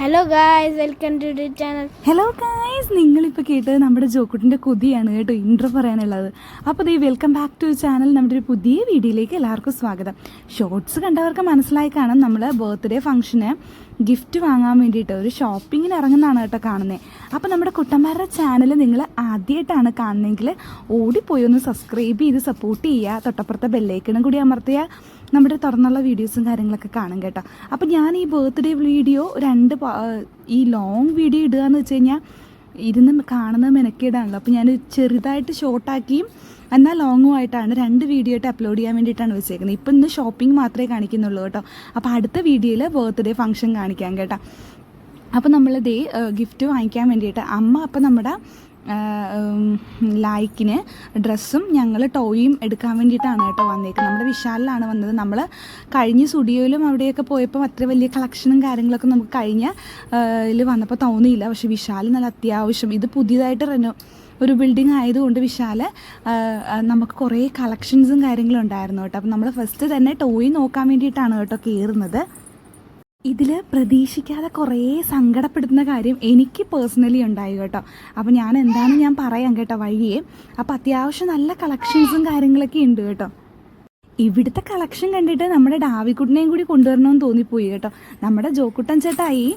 Hello guys welcome to the channel hello guys നിങ്ങളിപ്പോൾ കേട്ടത് നമ്മുടെ ജോക്കുട്ടിന്റെ കൊതിയാണ് കേട്ടോ ഇൻട്രോ പറയാനുള്ളത്. അപ്പോൾ ദേ വെൽക്കം ബാക്ക് ടു ചാനൽ നമ്മുടെ ഒരു പുതിയ വീഡിയോയിലേക്ക് എല്ലാവർക്കും സ്വാഗതം. ഷോർട്സ് കണ്ടവർക്ക് മനസ്സിലായി കാണാം നമ്മൾ ബർത്ത്ഡേ ഫംഗ്ഷന് ഗിഫ്റ്റ് വാങ്ങാൻ വേണ്ടിയിട്ട് ഒരു ഷോപ്പിങ്ങിന് ഇറങ്ങുന്നതാണ് കേട്ടോ കാണുന്നത് അപ്പോൾ നമ്മുടെ കുട്ടന്മാരുടെ ചാനൽ നിങ്ങൾ ആദ്യമായിട്ടാണ് കാണുന്നതെങ്കിൽ ഓടിപ്പോയി ഒന്ന് സബ്സ്ക്രൈബ് ചെയ്ത് സപ്പോർട്ട് ചെയ്യുക. തൊട്ടപ്പുറത്തെ ബെല്ലേക്കണം കൂടി അമർത്തിയാൽ നമ്മുടെ തുറന്നുള്ള വീഡിയോസും കാര്യങ്ങളൊക്കെ കാണും കേട്ടോ. അപ്പോൾ ഞാൻ ഈ ബർത്ത്ഡേ വീഡിയോ രണ്ട് ഈ ലോങ് വീഡിയോ ഇടുക എന്ന് വെച്ച് കഴിഞ്ഞാൽ ഇരുന്ന് കാണുന്നത് മെനക്കേടാണല്ലോ. അപ്പോൾ ഞാൻ ചെറുതായിട്ട് ഷോർട്ടാക്കിയും എന്നാൽ ലോങ്ങും ആയിട്ടാണ് രണ്ട് വീഡിയോ ആയിട്ട് അപ്ലോഡ് ചെയ്യാൻ വേണ്ടിയിട്ടാണ് വെച്ചേക്കുന്നത്. ഇപ്പം ഇന്ന് ഷോപ്പിംഗ് മാത്രമേ കാണിക്കുന്നുള്ളൂ കേട്ടോ. അപ്പോൾ അടുത്ത വീഡിയോയിൽ ബർത്ത്ഡേ ഫംഗ്ഷൻ കാണിക്കാം കേട്ടോ. അപ്പോൾ നമ്മൾ ദേ ഗിഫ്റ്റ് വാങ്ങിക്കാൻ വേണ്ടിയിട്ട് അമ്മ അപ്പം നമ്മുടെ ലൈക്കിന് ഡ്രസ്സും ഞങ്ങൾ ടോയും എടുക്കാൻ വേണ്ടിയിട്ടാണ് കേട്ടോ വന്നേക്കുന്നത്. നമ്മുടെ വിശാലിലാണ് വന്നത്. നമ്മൾ കഴിഞ്ഞ സ്റ്റുഡിയോയിലും അവിടെയൊക്കെ പോയപ്പോൾ അത്ര വലിയ കളക്ഷനും കാര്യങ്ങളൊക്കെ നമുക്ക് കഴിഞ്ഞ ഇതിൽ വന്നപ്പോൾ തോന്നിയില്ല. പക്ഷേ വിശാൽ നല്ല അത്യാവശ്യം. ഇത് പുതിയതായിട്ട് റെനോ ഒരു ബിൽഡിംഗ് ആയതുകൊണ്ട് വിശാൽ നമുക്ക് കുറേ കളക്ഷൻസും കാര്യങ്ങളും ഉണ്ടായിരുന്നു കേട്ടോ. അപ്പം നമ്മൾ ഫസ്റ്റ് തന്നെ ടോയ് നോക്കാൻ വേണ്ടിയിട്ടാണ് കേട്ടോ കയറുന്നത് ഇതിൽ പ്രതീക്ഷിക്കാതെ കുറേ സങ്കടപ്പെടുത്തുന്ന കാര്യം എനിക്ക് പേഴ്സണലി ഉണ്ടായി കേട്ടോ. അപ്പോൾ ഞാൻ എന്താണ് ഞാൻ പറയാം കേട്ടോ വഴിയെ. അപ്പോൾ അത്യാവശ്യം നല്ല കളക്ഷൻസും കാര്യങ്ങളൊക്കെ ഉണ്ട് കേട്ടോ. ഇവിടുത്തെ കളക്ഷൻ കണ്ടിട്ട് നമ്മുടെ ഡാവിക്കുട്ടിനെയും കൂടി കൊണ്ടുവരണമെന്ന് തോന്നിപ്പോയി കേട്ടോ. നമ്മുടെ ജോക്കുട്ടൻ ചേട്ടായി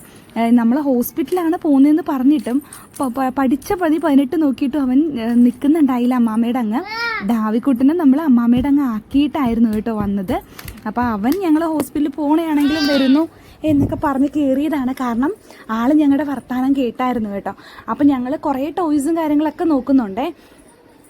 നമ്മൾ ഹോസ്പിറ്റലാണ് പോകുന്നതെന്ന് പറഞ്ഞിട്ടും പഠിച്ച പതി പതിനെട്ട് നോക്കിയിട്ടും അവൻ നിൽക്കുന്നുണ്ടായില്ല അമ്മാമ്മയുടെ അങ്ങ് ഡാവിക്കുട്ടനെ നമ്മൾ അമ്മാമ്മയുടെ അങ്ങ് ആക്കിയിട്ടായിരുന്നു കേട്ടോ വന്നത്. അപ്പോൾ അവൻ ഞങ്ങൾ ഹോസ്പിറ്റലിൽ പോകണയാണെങ്കിലും വരുന്നു. എന്നൊക്കെ പറഞ്ഞ് കയറിയതാണ് കാരണം ആൾ ഞങ്ങളുടെ വർത്തമാനം കേട്ടായിരുന്നു കേട്ടോ. അപ്പം ഞങ്ങൾ കുറേ ടോയ്സും കാര്യങ്ങളൊക്കെ നോക്കുന്നുണ്ടേ.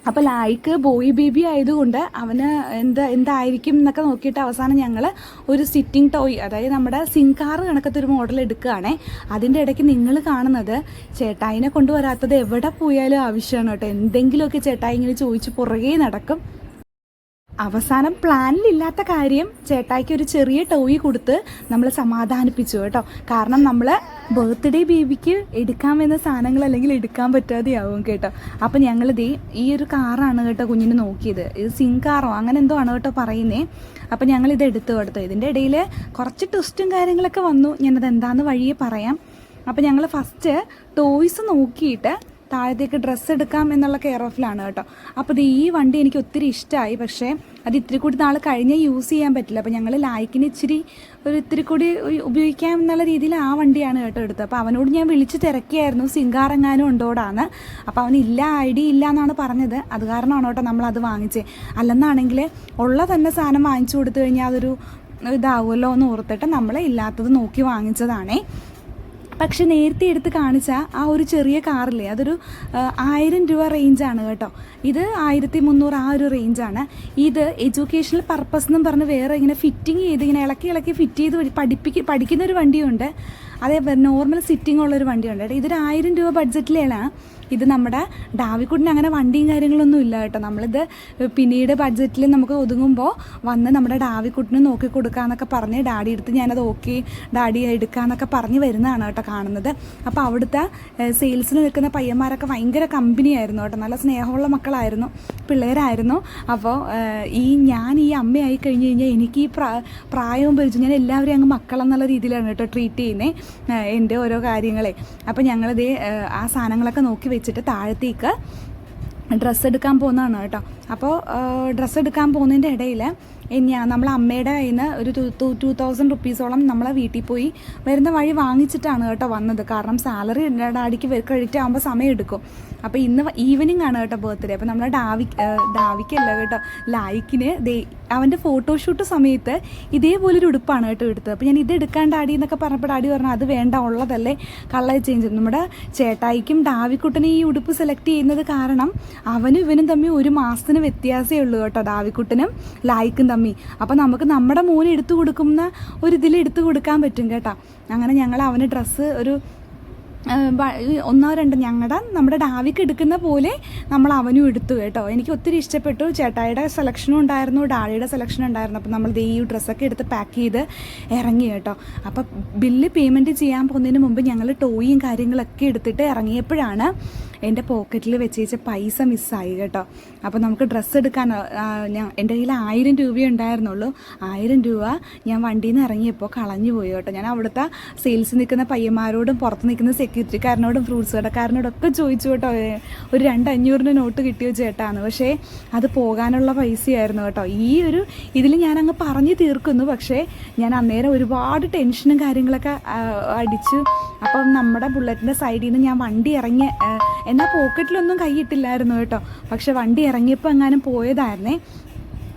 അപ്പോൾ ലായിക്ക് ബോയ് ബേബി ആയതുകൊണ്ട് അവന് എന്താ എന്തായിരിക്കും എന്നൊക്കെ നോക്കിയിട്ട് അവസാനം ഞങ്ങൾ ഒരു സിറ്റിംഗ് ടോയ് അതായത് നമ്മുടെ സിങ്കാർ കണക്കത്തെ ഒരു മോഡൽ എടുക്കുകയാണേ. അതിന്റെ ഇടയ്ക്ക് നിങ്ങൾ കാണുന്നത് ചേട്ടായിനെ കൊണ്ടുവരാത്തത് എവിടെ പോയാലും ആവശ്യമാണ് കേട്ടോ. എന്തെങ്കിലുമൊക്കെ ചേട്ടായി ഇങ്ങനെ ചോദിച്ച് പുറകെ നടക്കും. അവസാനം പ്ലാനിലില്ലാത്ത കാര്യം ചേട്ടായിക്ക് ഒരു ചെറിയ ടോയ് കൊടുത്ത് നമ്മൾ സമാധാനിപ്പിച്ചു കേട്ടോ. കാരണം നമ്മൾ ബർത്ത്ഡേ ബേബിക്ക് എടുക്കാൻ വരുന്ന സാധനങ്ങൾ അല്ലെങ്കിൽ എടുക്കാൻ പറ്റാതെയാവും കേട്ടോ. അപ്പം ഞങ്ങൾ ഈ ഒരു കാറാണ് കേട്ടോ കുഞ്ഞിന് നോക്കിയത്. ഇത് സിം കാറോ അങ്ങനെ എന്തോ ആണ് കേട്ടോ പറയുന്നേ. അപ്പം ഞങ്ങൾ ഇത് എടുത്തു കൊടുത്തു. ഇതിന്റെ ഇടയിൽ കുറച്ച് ട്വിസ്റ്റും കാര്യങ്ങളൊക്കെ വന്നു. ഞാനത് എന്താണെന്ന് വഴിയെ പറയാം. അപ്പം ഞങ്ങൾ ഫസ്റ്റ് ടോയ്സ് നോക്കിയിട്ട് താഴത്തേക്ക് ഡ്രസ്സ് എടുക്കാം എന്നുള്ള കെയർ ഓഫിലാണ് കേട്ടോ. അപ്പോൾ ഇത് ഈ വണ്ടി എനിക്ക് ഒത്തിരി ഇഷ്ടമായി പക്ഷേ അത് ഇത്തിരി കൂടി നാൾ കഴിഞ്ഞേ യൂസ് ചെയ്യാൻ പറ്റില്ല. അപ്പോൾ ഞങ്ങൾ ലായ്ക്കിന് ഇച്ചിരി ഒരു ഇത്തിരി കൂടി ഉപയോഗിക്കാം എന്നുള്ള രീതിയിൽ ആ വണ്ടിയാണ് കേട്ടോ എടുത്തത്. അപ്പോൾ അവനോട് ഞാൻ വിളിച്ച് തിരക്കിയായിരുന്നു. സിംഗാറെങ്ങാനും ഉണ്ടോടാണ് അപ്പോൾ അവനില്ല ഇല്ല ഡി ഇല്ല എന്നാണ് പറഞ്ഞത്. അത് കാരണമാണ് കേട്ടോ നമ്മൾ അത് വാങ്ങിച്ചത് അല്ലെന്നാണെങ്കിൽ ഉള്ള തന്നെ സാധനം വാങ്ങിച്ചു കൊടുത്തു കഴിഞ്ഞാൽ അതൊരു ഇതാവുമല്ലോ എന്ന് ഓർത്തിട്ട് നമ്മൾ ഇല്ലാത്തത് നോക്കി വാങ്ങിച്ചതാണേ. പക്ഷെ നേരത്തെ എടുത്ത് കാണിച്ച ആ ഒരു ചെറിയ കാറില്ലേ അതൊരു ആയിരം രൂപ റേഞ്ചാണ് കേട്ടോ. ഇത് ആയിരത്തി മുന്നൂറ് ആ ഒരു റേഞ്ചാണ് ഇത് എഡ്യൂക്കേഷണൽ പർപ്പസ് എന്നും പറഞ്ഞ് വേറെ ഇങ്ങനെ ഫിറ്റിംഗ് ചെയ്ത് ഇങ്ങനെ ഇളക്കി ഇളക്കി ഫിറ്റ് ചെയ്ത് പഠിപ്പിക്ക പഠിക്കുന്ന ഒരു വണ്ടിയുണ്ട്. അതേപോലെ നോർമൽ സിറ്റിംഗ് ഉള്ളൊരു വണ്ടിയുണ്ട്. ഇതൊരു ആയിരം രൂപ ബഡ്ജറ്റിലാണ് ഇത് നമ്മുടെ ഡാവിക്കുട്ടിന് അങ്ങനെ വണ്ടിയും കാര്യങ്ങളൊന്നും ഇല്ല കേട്ടോ. നമ്മളിത് പിന്നീട് ബഡ്ജറ്റിൽ നമുക്ക് ഒതുങ്ങുമ്പോൾ വന്ന് നമ്മുടെ ഡാവിക്കുട്ടിന് നോക്കി കൊടുക്കാമെന്നൊക്കെ പറഞ്ഞ് ഡാഡി എടുത്ത് ഞാനത് ഓക്കെ ഡാഡി എടുക്കാമെന്നൊക്കെ പറഞ്ഞ് വരുന്നതാണ് കേട്ടോ കാണുന്നത്. അപ്പോൾ അവിടുത്തെ സെയിൽസിന് നിൽക്കുന്ന പയ്യന്മാരൊക്കെ ഭയങ്കര കമ്പനിയായിരുന്നു കേട്ടോ. നല്ല സ്നേഹമുള്ള മക്കളായിരുന്നു. പിള്ളേരായിരുന്നു. അപ്പോൾ ഈ ഞാൻ ഈ അമ്മയായി കഴിഞ്ഞ് കഴിഞ്ഞാൽ എനിക്ക് ഈ പ്രാ പ്രായവും പരിചയം ഞാൻ എല്ലാവരെയും അങ്ങ് മക്കളെന്നുള്ള രീതിയിലാണ് കേട്ടോ ട്രീറ്റ് ചെയ്യുന്നത് എന്റെ ഓരോ കാര്യങ്ങളെ. അപ്പോൾ ഞങ്ങളിതേ ആ സാധനങ്ങളൊക്കെ നോക്കി വെച്ചിട്ട് താഴത്തേക്ക് ഡ്രസ്സ് എടുക്കാൻ പോകുന്നതാണ് കേട്ടോ. അപ്പോൾ ഡ്രസ്സ് എടുക്കാൻ പോകുന്നതിന്റെ ഇടയിൽ നമ്മൾ അമ്മയുടെ കയ്യിൽ നിന്ന് ഒരു ടു ടു തൗസൻഡ് റുപ്പീസോളം നമ്മളെ വീട്ടിൽ പോയി വരുന്ന വഴി വാങ്ങിച്ചിട്ടാണ് കേട്ടോ വന്നത്. കാരണം സാലറി ഡാഡിക്ക് ക്രെഡിറ്റ് ആകുമ്പോൾ സമയം എടുക്കും. അപ്പോൾ ഇന്ന് ഈവനിങ് ആണ് കേട്ടോ ബർത്ത്ഡേ അപ്പോൾ നമ്മളെ ഡാവി ഡാവിക്കല്ല കേട്ടോ ലായിക്കിന് ദേ അവന്റെ ഫോട്ടോഷൂട്ട് സമയത്ത് ഇതേപോലൊരു ഉടുപ്പാണ് കേട്ടോ എടുത്തത്. അപ്പോൾ ഞാൻ ഇത് എടുക്കാൻ ഡാഡി എന്നൊക്കെ പറഞ്ഞപ്പോൾ ഡാഡി പറഞ്ഞു അത് വേണ്ട ഉള്ളതല്ലേ. കളർ ചേഞ്ച് നമ്മുടെ ചേട്ടായിക്കും ഡാവിക്കുട്ടനും ഈ ഉടുപ്പ് സെലക്ട് ചെയ്യുന്നത് കാരണം അവനും ഇവനും തമ്മിൽ ഒരു മാസത്തിന് വ്യത്യാസമേ ഉള്ളൂ കേട്ടോ ഡാവിക്കുട്ടനും ലായിക്കും തമ്മിൽ. അപ്പോൾ നമുക്ക് നമ്മുടെ മോന് എടുത്തു കൊടുക്കുന്ന ഒരു ഇതിൽ എടുത്തു കൊടുക്കാൻ പറ്റും കേട്ടോ. അങ്ങനെ ഞങ്ങൾ അവന് ഡ്രസ്സ് ഒരു ഒന്നോ രണ്ടോ ഞങ്ങളുടെ നമ്മുടെ ഡാവിക്ക് എടുക്കുന്ന പോലെ നമ്മൾ അവനും എടുത്തു കേട്ടോ. എനിക്ക് ഒത്തിരി ഇഷ്ടപ്പെട്ടു. ചേട്ടായിയുടെ സെലക്ഷനും ഉണ്ടായിരുന്നു ഡാഡിയുടെ സെലക്ഷൻ ഉണ്ടായിരുന്നു. അപ്പോൾ നമ്മൾ ഈ ഡ്രസ്സൊക്കെ എടുത്ത് പാക്ക് ചെയ്ത് ഇറങ്ങി കേട്ടോ. അപ്പോൾ ബില്ല് പേയ്മെന്റ് ചെയ്യാൻ പോകുന്നതിന് മുമ്പ് ഞങ്ങൾ ടോയും കാര്യങ്ങളൊക്കെ എടുത്തിട്ട് ഇറങ്ങിയപ്പോഴാണ് എന്റെ പോക്കറ്റിൽ വെച്ചേച്ച പൈസ മിസ്സായി കേട്ടോ. അപ്പോൾ നമുക്ക് ഡ്രസ്സ് എടുക്കാൻ ഞാൻ എന്റെ കയ്യിൽ ആയിരം രൂപയേ ഉണ്ടായിരുന്നുള്ളൂ. ആയിരം രൂപ ഞാൻ വണ്ടിയിൽ നിന്ന് ഇറങ്ങിയപ്പോൾ കളഞ്ഞു പോയി കേട്ടോ. ഞാൻ അവിടുത്തെ സെയിൽസ് നിൽക്കുന്ന പയ്യന്മാരോടും പുറത്ത് നിൽക്കുന്ന സെക്യൂരിറ്റിക്കാരനോടും ഫ്രൂട്ട്സ് കടക്കാരനോടും ഒക്കെ ചോദിച്ചു കേട്ടോ. ഒരു രണ്ട് അഞ്ഞൂറിന്റെ നോട്ട് കിട്ടിയോ ചേട്ടാന്ന്. പക്ഷേ അത് പോകാനുള്ള പൈസയായിരുന്നു കേട്ടോ. ഈ ഒരു ഇതിൽ ഞാൻ അങ്ങ് പറഞ്ഞു തീർക്കുന്നു. പക്ഷേ ഞാൻ അന്നേരം ഒരുപാട് ടെൻഷനും കാര്യങ്ങളൊക്കെ അടിച്ചു. അപ്പം നമ്മുടെ ബുള്ളറ്റിന്റെ സൈഡിൽ നിന്ന് ഞാൻ വണ്ടി ഇറങ്ങി എന്നാൽ പോക്കറ്റിലൊന്നും കൈയിട്ടില്ലായിരുന്നു കേട്ടോ. പക്ഷെ വണ്ടി ഇറങ്ങിയപ്പോൾ എങ്ങാനും പോയതായിരുന്നേ.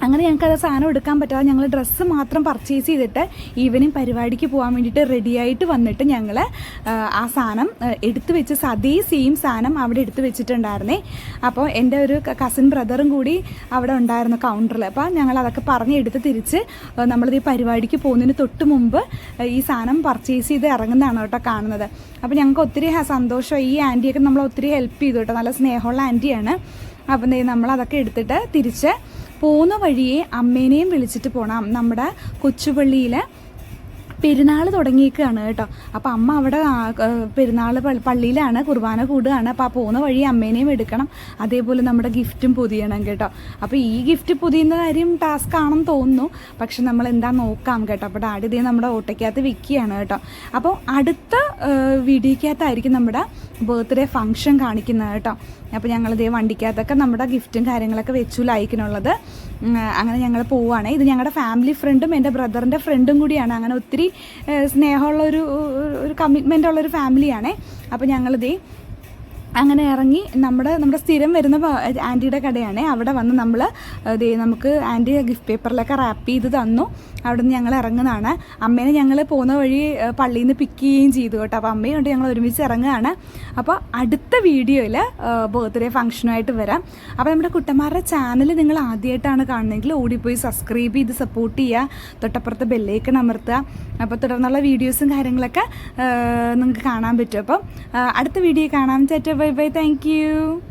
അങ്ങനെ ഞങ്ങൾക്ക് അത് സാധനം എടുക്കാൻ പറ്റാതെ ഞങ്ങൾ ഡ്രസ്സ് മാത്രം പർച്ചേസ് ചെയ്തിട്ട് ഈവനിങ് പരിപാടിക്ക് പോകാൻ വേണ്ടിയിട്ട് റെഡിയായിട്ട് വന്നിട്ട് ഞങ്ങൾ ആ സാധനം എടുത്തു വെച്ച് അതേ സെയിം സാധനം അവിടെ എടുത്തു വെച്ചിട്ടുണ്ടായിരുന്നേ. അപ്പോൾ എന്റെ ഒരു കസിൻ ബ്രദറും കൂടി അവിടെ ഉണ്ടായിരുന്നു കൗണ്ടറിൽ അപ്പോൾ ഞങ്ങൾ അതൊക്കെ പറഞ്ഞ് എടുത്ത് തിരിച്ച് നമ്മളിത് ഈ പരിപാടിക്ക് പോകുന്നതിന് തൊട്ട് മുമ്പ് ഈ സാധനം പർച്ചേസ് ചെയ്ത് ഇറങ്ങുന്നതാണ് കേട്ടോ കാണുന്നത്. അപ്പോൾ ഞങ്ങൾക്ക് ഒത്തിരി സന്തോഷമായി സന്തോഷം. ഈ ആന്റിയൊക്കെ നമ്മൾ ഒത്തിരി ഹെൽപ്പ് ചെയ്തു കേട്ടോ. നല്ല സ്നേഹമുള്ള ആന്റിയാണ്. അപ്പം നമ്മൾ അതൊക്കെ എടുത്തിട്ട് തിരിച്ച് പോകുന്ന വഴിയെ അമ്മേനെയും വിളിച്ചിട്ട് പോകണം നമ്മുടെ കൊച്ചുപള്ളിയിൽ പെരുന്നാൾ തുടങ്ങിയേക്കാണ് കേട്ടോ. അപ്പോൾ അമ്മ അവിടെ പെരുന്നാൾ പള്ളിയിലാണ് കുർബാന കൂടുകയാണ്. അപ്പോൾ ആ പോകുന്ന വഴി അമ്മേനെയും എടുക്കണം. അതേപോലെ നമ്മുടെ ഗിഫ്റ്റും പൊതിയണം കേട്ടോ. അപ്പോൾ ഈ ഗിഫ്റ്റ് പൊതിയുന്ന കാര്യം ടാസ്ക് ആണെന്ന് തോന്നുന്നു. പക്ഷെ നമ്മൾ എന്താ നോക്കാം കേട്ടോ. അപ്പോൾ ഡാഡി ഇതേ നമ്മുടെ ഓട്ടയ്ക്കകത്ത് വിൽക്കുകയാണ് കേട്ടോ. അപ്പോൾ അടുത്ത വീഡിയോക്കകത്തായിരിക്കും നമ്മുടെ ബർത്ത്ഡേ ഫംഗ്ഷൻ കാണിക്കുന്നത് കേട്ടോ. അപ്പോൾ ഞങ്ങളിതേ വണ്ടിക്കകത്തൊക്കെ നമ്മുടെ ഗിഫ്റ്റും കാര്യങ്ങളൊക്കെ വെച്ചു ലൈക്കിനുള്ളത് അങ്ങനെ ഞങ്ങൾ പോവുകയാണ് ഇത് ഞങ്ങളുടെ ഫാമിലി ഫ്രണ്ടും എന്റെ ബ്രദറിന്റെ ഫ്രണ്ടും കൂടിയാണ്. അങ്ങനെ ഒത്തിരി സ്നേഹമുള്ള ഒരു ഒരു കമ്മിറ്റ്മെന്റ് ഉള്ളൊരു ഫാമിലിയാണേ അപ്പോൾ ഞങ്ങളിതേ അങ്ങനെ ഇറങ്ങി നമ്മുടെ നമ്മുടെ സ്ഥിരം വരുന്ന ആന്റിയുടെ കടയാണ്. അവിടെ വന്ന് നമ്മൾ നമുക്ക് ആന്റി ഗിഫ്റ്റ് പേപ്പറിലൊക്കെ റാപ്പ് ചെയ്ത് തന്നു. അവിടെ നിന്ന് ഞങ്ങൾ ഇറങ്ങുന്നതാണ്. അമ്മേനെ ഞങ്ങൾ പോകുന്ന വഴി പള്ളിയിൽ നിന്ന് പിക്ക് ചെയ്യുകയും ചെയ്തു കേട്ടോ. അപ്പോൾ അമ്മയും കൊണ്ട് ഞങ്ങൾ ഒരുമിച്ച് ഇറങ്ങുകയാണ്. അപ്പോൾ അടുത്ത വീഡിയോയിൽ ബർത്ത്ഡേ ഫംഗ്ഷനുമായിട്ട് വരാം. അപ്പോൾ നമ്മുടെ കുട്ടന്മാരുടെ ചാനൽ നിങ്ങൾ ആദ്യമായിട്ടാണ് കാണുന്നതെങ്കിൽ ഓടിപ്പോയി സബ്സ്ക്രൈബ് ചെയ്ത് സപ്പോർട്ട് ചെയ്യുക. തൊട്ടപ്പുറത്ത് ബെല്ലേക്കൺ അമർത്തുക. അപ്പോൾ തുടർന്നുള്ള വീഡിയോസും കാര്യങ്ങളൊക്കെ നിങ്ങൾക്ക് കാണാൻ പറ്റും. അപ്പം അടുത്ത വീഡിയോ കാണാം ചേട്ടാ Bye-bye. Thank you.